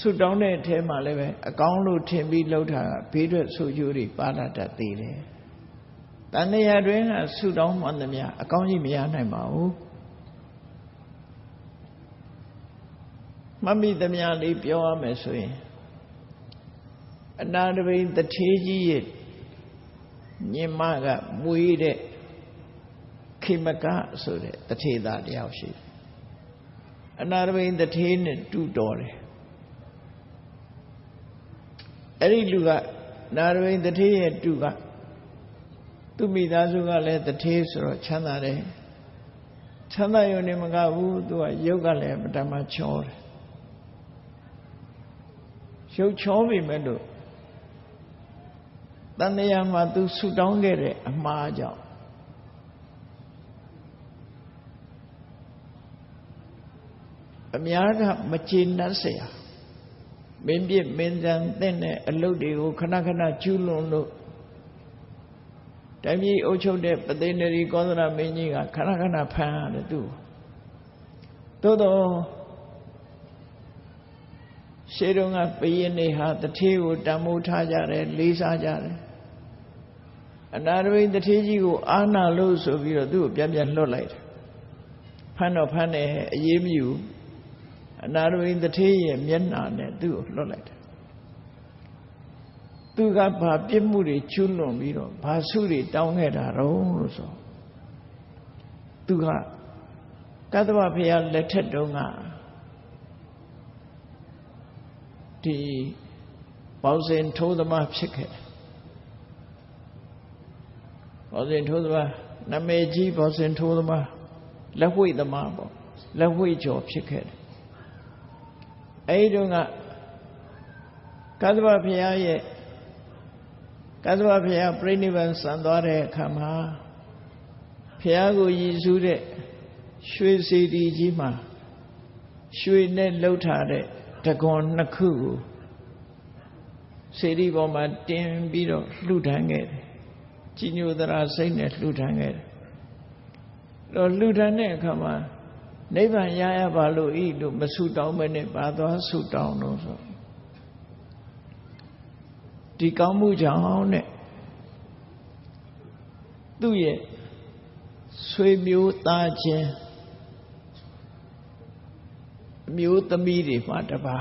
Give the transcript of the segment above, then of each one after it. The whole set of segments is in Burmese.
ဆုတောင်းတဲ့အထဲမှာလည်းပဲအကောင်းလို့ထင်ပြီးလှုပ်တာကဘေးထွက်ဆိုးကျိုးတွေပါလာတတ်သေးတယ်။တန်တရားတွင်ကဆုတောင်းမှန်သမျှအကောင်းကြီးမရနိုင်ပါဘူး။မမိသမျှလေးပြောရမယ်ဆိုရင်အနာတပိန်တထေးကြီးရဲ့ညင်မကမွေးတဲ့ခိမကဆိုတဲ့တထေးသားတယောက်ရှိတယ်။အနာတပိန်တထေးနဲ့တူတော်တယ် အဲ့ဒီလူကနာရဝိန်တထေးရဲ့တူကသူ့မိသားစုကလည်းတထေးဆိုတော့ချမ်းသာတယ်ချမ်းသာရုံနဲ့မကဘူးသူကရုပ်ကလည်းပထမချောတယ်ရုပ်ချောပြီမဲ့လို့တန်တရာမှာသူဆူတောင်းခဲ့တဲ့အမှားကြောင့်အများကမကျေနပ်เสีย မင်းပြစ်မင်းစံတဲ့တဲ့အလုပ်တွေကိုခဏခဏကျူးလွန်လို့တိုင်းပြည်အုပ်ချုပ်တဲ့ပသိနေရီကောသရမင်းကြီးကခဏခဏဖမ်းရတယ်သူသို့တော့ရှေးတုန်းကဘယင်းနေဟာတထေးကိုတံမိုးထားကြတယ်လေးစားကြတယ်အနာရဝိတထေးကြီးကိုအာနာလို့ဆိုပြီးတော့သူ့ကိုပြန်ပြန်လွတ်လိုက်တယ်ဖမ်းတော့ဖမ်းတယ်အရေးမယူ အနာရဝိတထေးရဲ့မျက်နှာနဲ့သူ့ကိုလွတ်လိုက်တယ်သူကဘာပြစ်မှုတွေချွလွန်ပြီးတော့ဘာဆုတွေတောင်းခဲ့တာတော့လို့ဆိုသူကကသဗ္ဗဖရာလက်ထက်တုန်းကဒီပေါဇင်ထိုးသမားဖြစ်ခဲ့ပေါဇင်ထိုးသမားနာမည်ကြီးပေါဇင်ထိုးသမားလက်ဝှိသမားပေါ့လက်ဝှိကျော်ဖြစ်ခဲ့တယ် အဲဒီတုန်းကကသဗ္ဗဘုရားရဲ့ကသဗ္ဗဘုရားပြိဋိဘံစံသွားတဲ့အခါမှာဘုရားကိုရည်စူးတဲ့ရွှေစီတီကြီးမှာရွှေနဲ့လှုပ်ထားတဲ့တကွန်နှစ်ခုကိုစေတီပေါ်မှာတင်ပြီးတော့လှူဒန်းခဲ့တယ်။ကြီးညိုသရာစိတ်နဲ့လှူဒန်းခဲ့တယ်။တော့လှူဒန်းတဲ့အခါမှာ နိဗ္ဗာန်ရရပါလို့ဤလို့မဆူတောင်းမနဲ့ပါသွားဆူတောင်းလို့ဆိုဒီကောင်းမှုကြောင့်နဲ့သူ့ရဲ့ဆွေမျိုးသားချင်းအမျိုးသမီးတွေမှတပါ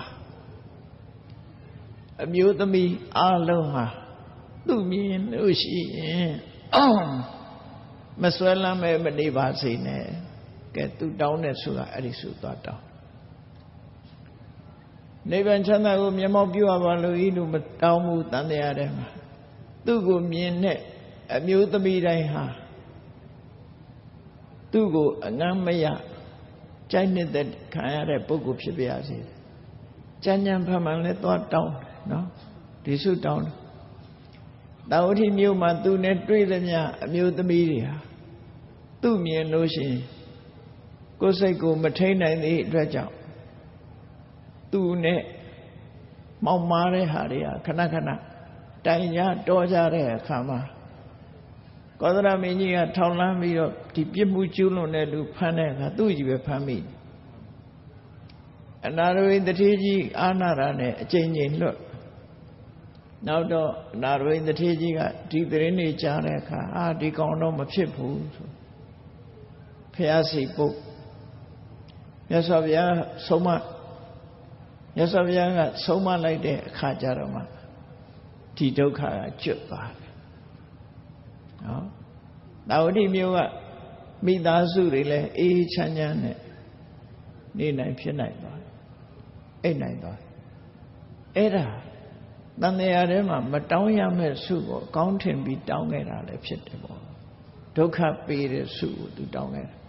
အမျိုးသမီးအလုံးဟာသူ့မြင်လို့ရှိရင်မဆွဲလမ်းမဲ့မနေပါစေနဲ့ ကဲသူတောင်းတဲ့ဆိုတာအဲ့ဒီဆိုသွားတောင်းနိဗ္ဗာန်ချမ်းသာကိုမျက်မှောက်ပြုရပါလို့ဤလိုမတောင်းဘူးတန်တရားထဲမှာသူ့ကိုမြင်တဲ့အမျိုးသမီးတိုင်းဟာသူ့ကိုအငမ်းမရကြိုက်နေတဲ့ခံရတဲ့ပုဂ္ဂိုလ်ဖြစ်ပါစေ။ကြံကြံဖမှန်လဲသွားတောင်းနော်ဒီစုတောင်းတယ်။တာဝတိမြို့မှာသူနဲ့တွေ့သမျှအမျိုးသမီးတွေဟာသူ့မြင်လို့ရှိရင် ကိုယ်စိတ်ကိုမထိန်နိုင်သည့်အတွက်ကြောင့်သူနဲ့မောင်မားတဲ့ဟာတွေကခဏခဏတိုင်ကြတော်ကြတဲ့အခါမှာကောသရမင်းကြီးကထောင်လန်းပြီးတော့ဒီပြစ်မှုကျူးလွန်တဲ့လူဖမ်းတဲ့အခါသူ့ကြီးပဲဖမ်းမိအနာရဝိတတိကြီးအာနာရနဲ့အကျဉ်းချင်းလွတ်နောက်တော့အနာရဝိတတိကြီးကဒီသတင်းတွေကြားတဲ့အခါအာဒီကောင်တော့မဖြစ်ဘူးဆိုဖះစီပုတ် မြတ်စွာဘုရားဆုံးမမြတ်စွာဘုရားကဆုံးမလိုက်တဲ့အခါကျတော့မှဒီဒုက္ခကကျွတ်သွားတယ်နော်တာဝတိမျိုးကမိသားစုတွေလည်းအေးချမ်းချမ်းနဲ့နေနိုင်ဖြစ်နိုင်သွားအိတ်နိုင်သွားအဲ့ဒါတန်တရားထဲမှာမတောင်းရမဲ့စုကိုအကောင်းထင်ပြီးတောင်းခဲ့တာလည်းဖြစ်တယ်ပေါ့ဒုက္ခပေးတဲ့စုကိုသူတောင်းခဲ့တာ